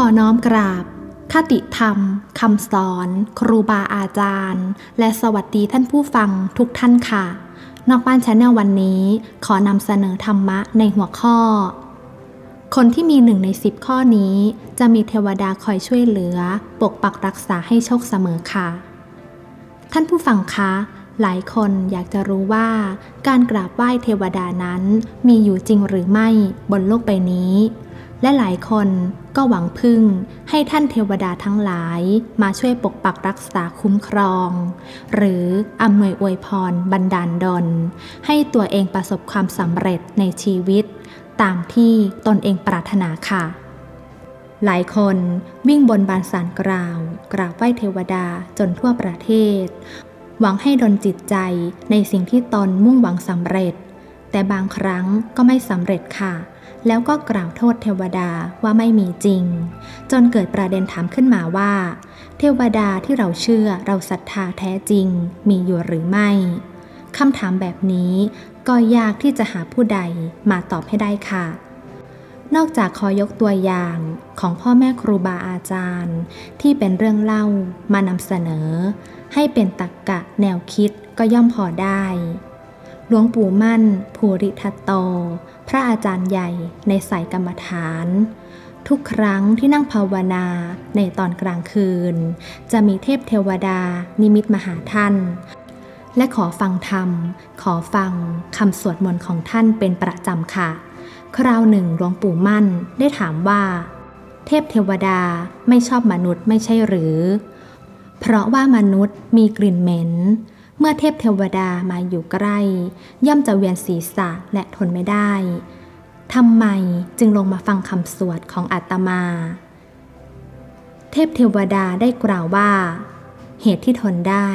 ขอน้อมกราบ คติธรรม คำสอน ครูบาอาจารย์ และสวัสดีท่านผู้ฟังทุกท่านค่ะ นอกบ้านชาแนลวันนี้ ขอนำเสนอธรรมะในหัวข้อ คนที่มีหนึ่งในสิบข้อนี้ จะมีเทวดาคอยช่วยเหลือ ปกปักรักษาให้โชคเสมอค่ะ ท่านผู้ฟังคะหลายคนอยากจะรู้ว่าการกราบไหว้เทวดานั้นมีอยู่จริงหรือไม่บนโลกใบนี้ และหลายคนก็หวังพึ่งให้ท่านเทวดาทั้งหลายมาช่วยปกปักรักษาคุ้มครอง หรืออำนวยอวยพรบันดาลดล ให้ตัวเองประสบความสำเร็จในชีวิต ตามที่ตนเองปรารถนาค่ะ หลายคนวิ่งบนบานสารกล่าว กราบไหว้เทวดาจนทั่วประเทศ หวังให้ดลจิตใจในสิ่งที่ตนมุ่งหวังสำเร็จ แต่บางครั้งก็ไม่สำเร็จค่ะ แล้วก็กล่าวโทษเทวดาว่าไม่มีจริง จนเกิดประเด็นถามขึ้นมาว่า เทวดาที่เราเชื่อเราศรัทธาแท้จริง มีอยู่หรือไม่คำถามแบบนี้ก็ยากที่จะหาผู้ใดมาตอบให้ได้ค่ะ นอกจากขอยกตัวอย่างของพ่อแม่ครูบาอาจารย์ ที่เป็นเรื่องเล่ามานำเสนอ ให้เป็นตักกะแนวคิดก็ย่อมพอได้ หลวงปู่มั่น ภูริทัตโต พระอาจารย์ใหญ่ในสายกรรมฐาน ทุกครั้งที่นั่งภาวนาในตอนกลางคืน จะมีเทพเทวดานิมิตมาหาท่าน และขอฟังธรรม ขอฟังคำสวดมนต์ของท่านเป็นประจำค่ะ คราวหนึ่งหลวงปู่มั่นได้ถามว่า เทพเทวดาไม่ชอบมนุษย์ไม่ใช่หรือ เพราะว่ามนุษย์มีกลิ่นเหม็น เมื่อเทพเทวดามาอยู่ใกล้ ย่อมจะเวียนศีรษะและทนไม่ได้ทำไมจึงลงมาฟังคำสวดของอาตมา เทพเทวดาได้กล่าวว่า เหตุที่ทนได้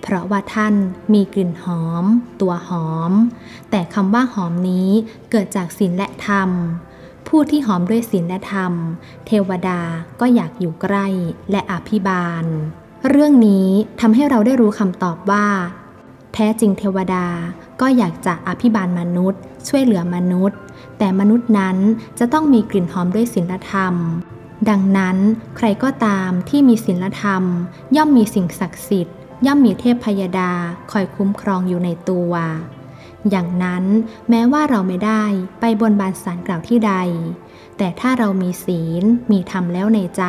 เพราะว่าท่านมีกลิ่นหอม ตัวหอม แต่คำว่าหอมนี้เกิดจากศีลและธรรม ผู้ที่หอมด้วยศีลและธรรม เทวดาก็อยากอยู่ใกล้และอภิบาล เรื่องนี้ทำให้เราได้รู้คำตอบว่า แท้จริงเทวดาก็อยากจะอภิบาลมนุษย์ ช่วยเหลือมนุษย์ แต่มนุษย์นั้นจะต้องมีกลิ่นหอมด้วยศีลธรรม ดังนั้นใครก็ตามที่มีศีลธรรม ย่อมมีสิ่งศักดิ์สิทธิ์ ย่อมมีเทพพยดาคอยคุ้มครองอยู่ในตัว อย่างนั้นแม้ว่าเราไม่ได้ไปบนบานสารกล่าวที่ใด แต่ถ้าเรามีศีลมีธรรมแล้วในใจ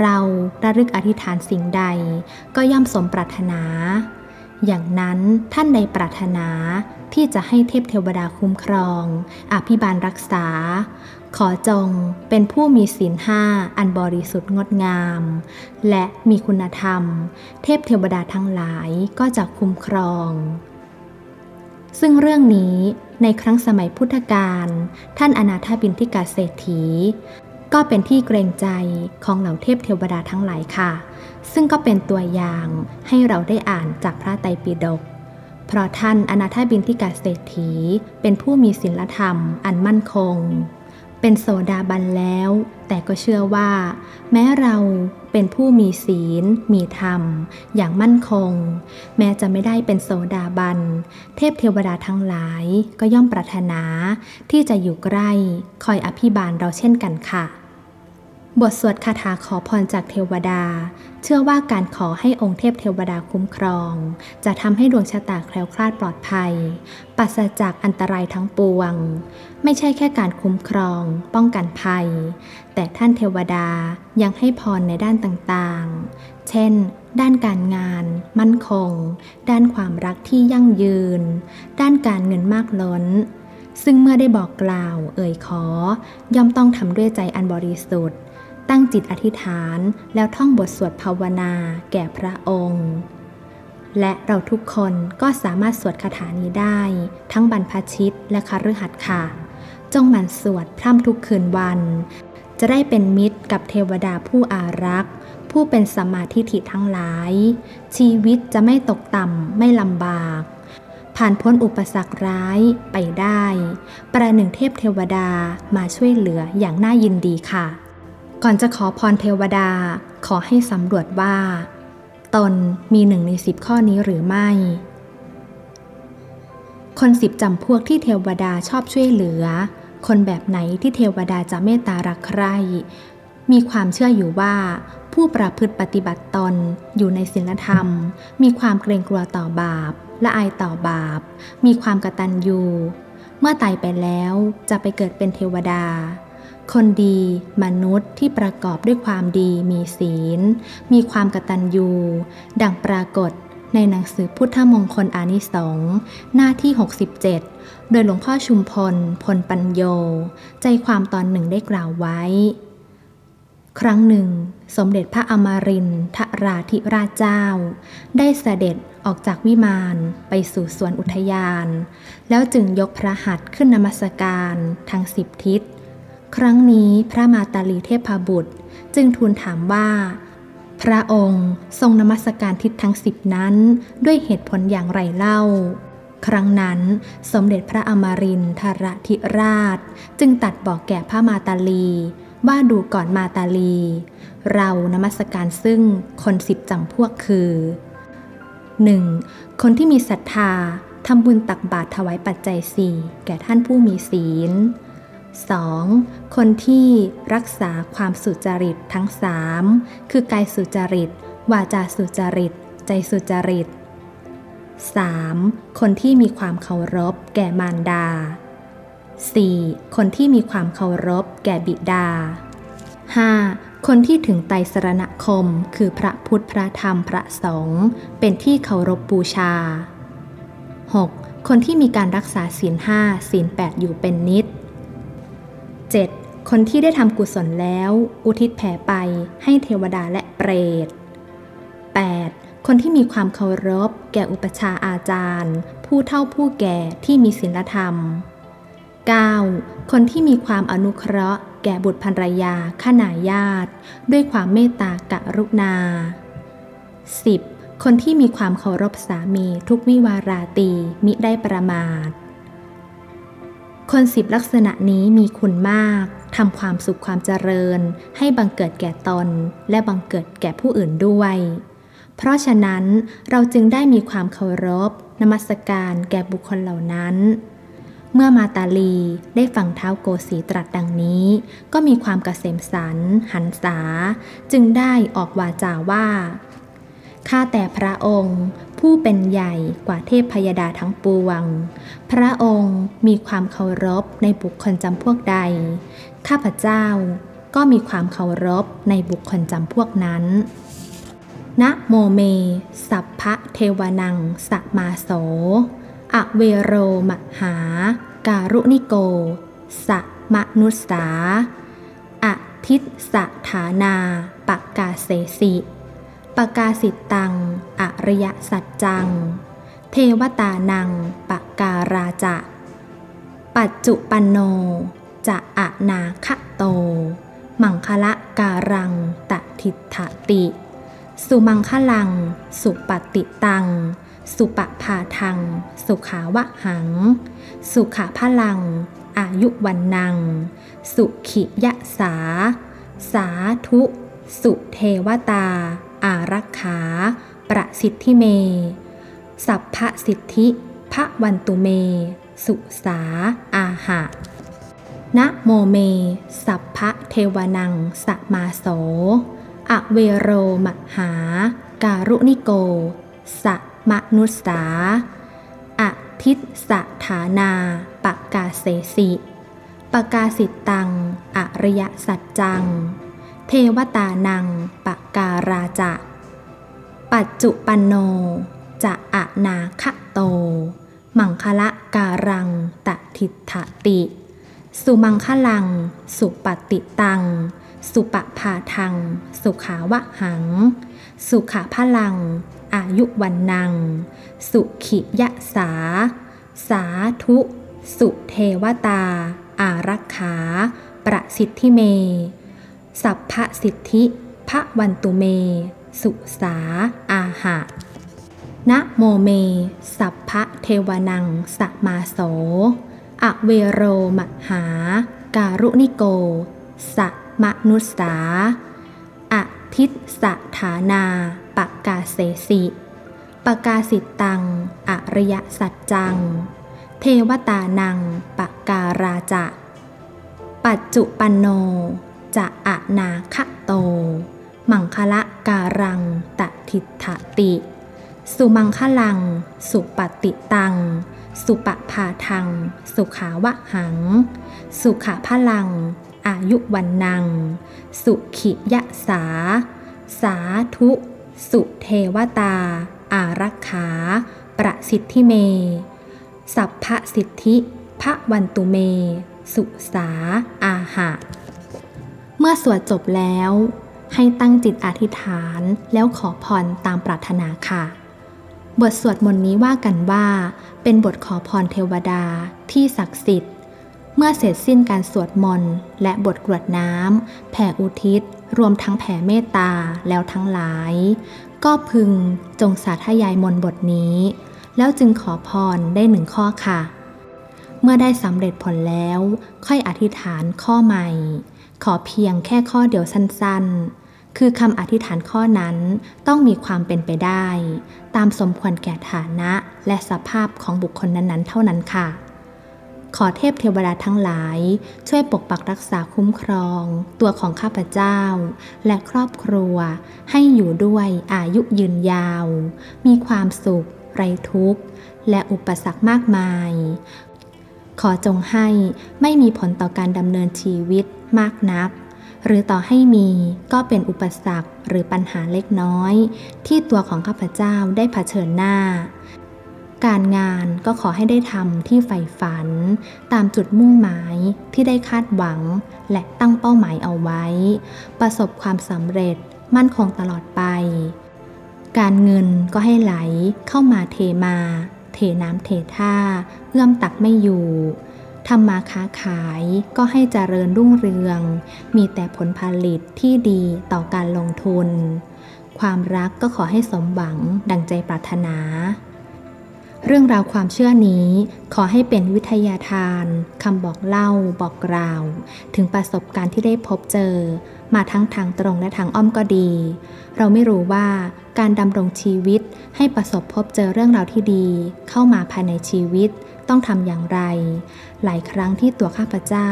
เราระลึกอธิษฐานสิ่งใดก็ย่อมสมปรารถนา อย่างนั้นท่านใดปรารถนาที่จะให้เทพเทวดาคุ้มครอง อภิบาลรักษา ขอจงเป็นผู้มีศีลห้าอันบริสุทธิ์งดงาม และมีคุณธรรม เทพเทวดาทั้งหลายก็จะคุ้มครอง ซึ่งเรื่องนี้ในครั้งสมัยพุทธกาลท่านอนาถบินทิกาเศรษฐี ก็เป็นที่เกรงใจของเหล่าเทพเทวดาทั้งหลายค่ะ ซึ่งก็เป็นตัวอย่างให้เราได้อ่านจากพระไตรปิฎกเพราะท่านอนาถบินทิกาเศรษฐี เป็นผู้มีศีลธรรมอันมั่นคง เป็นโสดาบันแล้ว แต่ก็เชื่อว่า แม้เราเป็นผู้มีศีล มีธรรม อย่างมั่นคง แม้จะไม่ได้เป็นโสดาบัน เทพเทวดาทั้งหลายก็ย่อมปรารถนา ที่จะอยู่ใกล้ คอยอภิบาลเราเช่นกันค่ะ บทสวดคาถาขอพรจากเทวดา เชื่อว่าการขอให้องค์เทพเทวดาคุ้มครอง จะทำให้ดวงชะตาแคล้วคลาดปลอดภัยปราศจากอันตรายทั้งปวง ไม่ใช่แค่การคุ้มครอง ป้องกันภัย แต่ท่านเทวดายังให้พรในด้านต่างๆ เช่น ด้านการงาน มั่นคง ด้านความรักที่ยั่งยืน ด้านการเงินมากล้นซึ่งเมื่อได้บอกกล่าว เอ่ยขอย่อมต้องทำด้วยใจอันบริสุทธิ์ ตั้งจิตอธิษฐานแล้วท่องบทสวดภาวนาแก่พระองค์ และเราทุกคนก็สามารถสวดคาถานี้ได้ ทั้งบรรพชิตและคฤหัสถ์ค่ะ จงหมั่นสวดพร่ำทุกคืนวัน จะได้เป็นมิตรกับเทวดาผู้อารักษ์ผู้เป็นสมาธิฐิทั้งหลาย ชีวิตจะไม่ตกต่ำไม่ลำบากผ่านพ้นอุปสรรคร้ายไปได้ ประหนึ่งเทพเทวดามาช่วยเหลืออย่างน่ายินดีค่ะ ก่อนจะขอพรเทวดาขอให้สำรวจว่า ตนมีหนึ่งในสิบข้อนี้หรือไม่ คนสิบจำพวกที่เทวดาชอบช่วยเหลือ คนแบบไหนที่เทวดาจะเมตตารักใคร มีความเชื่ออยู่ว่า ผู้ประพฤติปฏิบัติตนอยู่ในศีลธรรม มีความเกรงกลัวต่อบาป และอายต่อบาป มีความกตัญญูเมื่อตายไปแล้วจะไปเกิดเป็นเทวดา คนดีมนุษย์ที่ประกอบด้วยความดีมีศีล มีความกตัญญู ดังปรากฏในหนังสือพุทธมงคลอานิสงส์หน้าที่ 67 โดยหลวงพ่อชุมพล พลปัญโย ใจความตอนหนึ่งได้กล่าวไว้ ครั้งหนึ่ง สมเด็จพระอมรินทราธิราชเจ้า ได้เสด็จออกจากวิมานไปสู่สวนอุทยาน แล้วจึงยกพระหัตถ์ขึ้นนมัสการทั้งสิบทิศ ครั้งนี้พระมาตาลีเทพบุตร จึงทูลถามว่า พระองค์ทรงนมัสการทิศทั้งสิบนั้นด้วยเหตุผลอย่างไรเล่า ครั้งนั้นสมเด็จพระอมรินทรธิราช จึงตัดบอกแก่พระมาตาลีว่าดูก่อนมาตาลี เรานมัสการซึ่งคนสิบจำพวกคือ 1. คนที่มีศรัทธาทำบุญตักบาตรถวายปัจจัยสี่แก่ท่านผู้มีศีล 2. คนที่รักษาความสุจริตทั้งสามคือกายสุจริต วาจาสุจริต ใจสุจริต 3. คนที่มีความเคารพแก่มารดา 4. คนที่มีความเคารพแก่บิดา 5. คนที่ถึงไตรสรณคม คือพระพุทธพระธรรมพระสงฆ์เป็นที่เคารพบูชา 6. คนที่มีการรักษาศีลห้าศีลแปดอยู่เป็นนิด 7. คนที่ได้ทำกุศลแล้ว อุทิศแผ่ไปให้เทวดาและเปรต 8. คนที่มีความเคารพ แก่อุปชาอาจารย์ ผู้เฒ่าผู้แก่ที่มีศีลธรรม 9. คนที่มีความอนุเคราะห์ แก่บุตรภรรยาขนายญาติ ด้วยความเมตตากรุณา 10. คนที่มีความเคารพสามีทุกวิวาราตีมิได้ประมาท คนสิบลักษณะนี้มีคุณมากทำความสุขความเจริญ ให้บังเกิดแก่ตน และบังเกิดแก่ผู้อื่นด้วย เพราะฉะนั้นเราจึงได้มีความเคารพ นมัสการแก่บุคคลเหล่านั้น เมื่อมาตาลีได้ฟังเท้าโกสีตรัสดังนี้ ก็มีความกเกษมสัน หันษา จึงได้ออกวาจาว่าข้าแต่พระองค์ ผู้เป็นใหญ่กว่าเทพพยดาทั้งปวง พระองค์มีความเคารพในบุคคลจำพวกใด ข้าพเจ้าก็มีความเคารพในบุคคลจำพวกนั้นนะโมเม สัพพะเทวนังสะมาโส อเวโรมหา การุณิโกสะมนุสสาอทิสสะฐานาปกกาเสสิ ปกาสิตัง อริยสัจจัง เทวตานังปการาจะ ปัจจุปันโน จะอะนาคะโต มังคละการังตะทิฏฐติ สุมังคลัง สุปฏิตัง สุปภาทัง สุขาวะหัง สุขาพลัง อายุวันนัง สุขิยะสา สาธุ สุเทวตา อารักขา ประสิทธิเม สัพพสิทธิพระวันตุเม สุสาอาหะนะโมเม สัพพะเทวนังสมาโส อเวโรมหา การุณิโกสะมนุสสาอทิสสะฐานาปกาเสสิปกาสิตัง อริยสัจจัง เทวตานังปการาจะ ปัจจุปันโน จะอะนาคะโต มังคละการังตะทิฏฐติ สุมังคลัง สุปฏิตัง สุปภาทัง สุขาวะหัง สุขาพลัง อายุวันนัง สุขิยะสา สาธุ สุเทวตา อารักขา ประสิทธิเม สัพพสิทธิพระวันตุเม สุสาอาหะนะโมเม สัพพะเทวนังสะมาโส อเวโรมหา การุณิโกสะมนุสสาอทิสสะฐานาปกาเสสิปกาสิตัง อริยสัจจัง เทวตานังปการาจะ ปัจจุปันโน จะอะนาคะโต มังคละการังตะทิฏฐติ สุมังคลัง สุปฏิตัง สุปภาทัง สุขาวะหัง สุขพลัง อายุวันนัง สุขิยะสา สาธุ สุเทวตา อารักขา ประสิทธิเม สัพพสิทธิพระวันตุเม สุสาอาหะ มื่อสวดจบแล้ว ให้ตั้งจิตอธิษฐานแล้วขอพรตามปรารถนาค่ะ บทสวดมนต์นี้ว่ากันว่า เป็นบทขอพรเทวดาที่ศักดิ์สิทธิ์ เมื่อเสร็จสิ้นการสวดมนต์และบทกรวดน้ำแผ่อุทิศ รวมทั้งแผ่เมตตาแล้วทั้งหลาย ก็พึงจงสาธยายมนต์บทนี้ แล้วจึงขอพรได้หนึ่งข้อค่ะ เมื่อได้สำเร็จผลแล้ว ค่อยอธิษฐานข้อใหม่ ขอเพียงแค่ข้อเดียวสั้นๆ คือคำอธิษฐานข้อนั้นต้องมีความเป็นไปได้ ตามสมควรแก่ฐานะและสภาพของบุคคลนั้นๆ เท่านั้นค่ะ ขอเทพเทวดาทั้งหลาย ช่วยปกปักรักษาคุ้มครอง ตัวของข้าพเจ้า และครอบครัว ให้อยู่ด้วยอายุยืนยาว มีความสุข ไรทุกข์ และอุปสรรคมากมาย ขอจงให้ไม่มีผลต่อการดำเนินชีวิตมากนัก หรือต่อให้มีก็เป็นอุปสรรคหรือปัญหาเล็กน้อย ที่ตัวของข้าพเจ้าได้เผชิญหน้า การงานก็ขอให้ได้ทำที่ใฝ่ฝัน ตามจุดมุ่งหมายที่ได้คาดหวัง และตั้งเป้าหมายเอาไว้ ประสบความสำเร็จมั่นคงตลอดไป การเงินก็ให้ไหลเข้ามาเทมา เทน้ำเทท่า เอื้อมตักไม่อยู่ทำมาค้าขายก็ให้เจริญรุ่งเรือง มีแต่ผลผลิตที่ดีต่อการลงทุน ความรักก็ขอให้สมหวังดังใจปรารถนา เรื่องราวความเชื่อนี้ขอให้เป็นวิทยาทานคำบอกเล่าบอกกล่าว ถึงประสบการณ์ที่ได้พบเจอ มาทั้งทางตรงและทางอ้อมก็ดี เราไม่รู้ว่าการดำรงชีวิตให้ประสบพบเจอเรื่องราวที่ดี เข้ามาภายในชีวิตต้องทำอย่างไร หลายครั้งที่ตัวข้าพเจ้า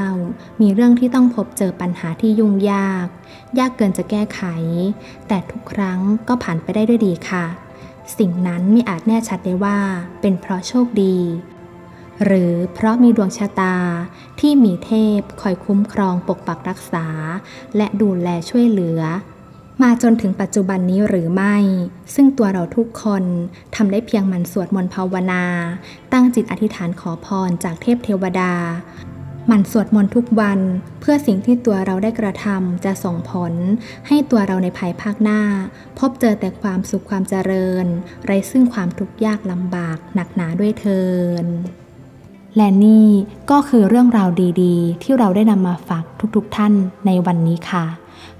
มีเรื่องที่ต้องพบเจอปัญหาที่ยุ่งยาก ยากเกินจะแก้ไข แต่ทุกครั้งก็ผ่านไปได้ด้วยดีค่ะ สิ่งนั้นไม่อาจแน่ชัดได้ว่าเป็นเพราะโชคดี หรือเพราะมีดวงชะตาที่มีเทพคอยคุ้มครองปกปักรักษา และดูแลช่วยเหลือ มาจนถึงปัจจุบันนี้หรือไม่ ซึ่งตัวเราทุกคนทำได้เพียงหมันสวดมนต์ภาวนา ตั้งจิตอธิษฐานขอพรจากเทพเทวดา มั่นสวดมนต์ทุกวันเพื่อสิ่งที่ตัวเราได้กระทำจะส่งผล ให้ตัวเราในภายภาคหน้า พบเจอแต่ความสุขความเจริญ ไรซึ่งความทุกข์ยากลำบากหนักหนาด้วยเทินและนี่ก็คือเรื่องราวดีๆ ที่เราได้นำมาฝากทุกๆท่านในวันนี้ค่ะ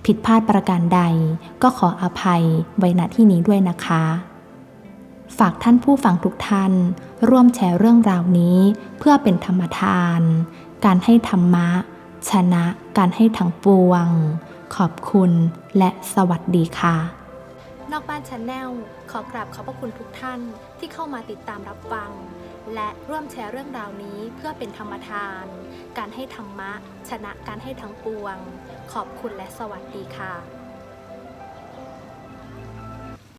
ผิดพลาดประการใดก็ขออภัยไว้ณที่นี้ด้วยนะคะ ฝากท่านผู้ฟังทุกท่าน ร่วมแชร์เรื่องราวนี้เพื่อเป็นธรรมทาน การให้ธรรมะ ชนะการให้ทั้งปวง ขอบคุณและสวัสดีค่ะ นอกบ้านชาแนลขอกราบขอบพระคุณทุกท่านที่เข้ามาติดตามรับฟัง และร่วมแชร์เรื่องราวนี้เพื่อเป็นธรรมทาน การให้ธรรมะ ชนะการให้ทั้งปวง ขอบคุณและสวัสดีค่ะ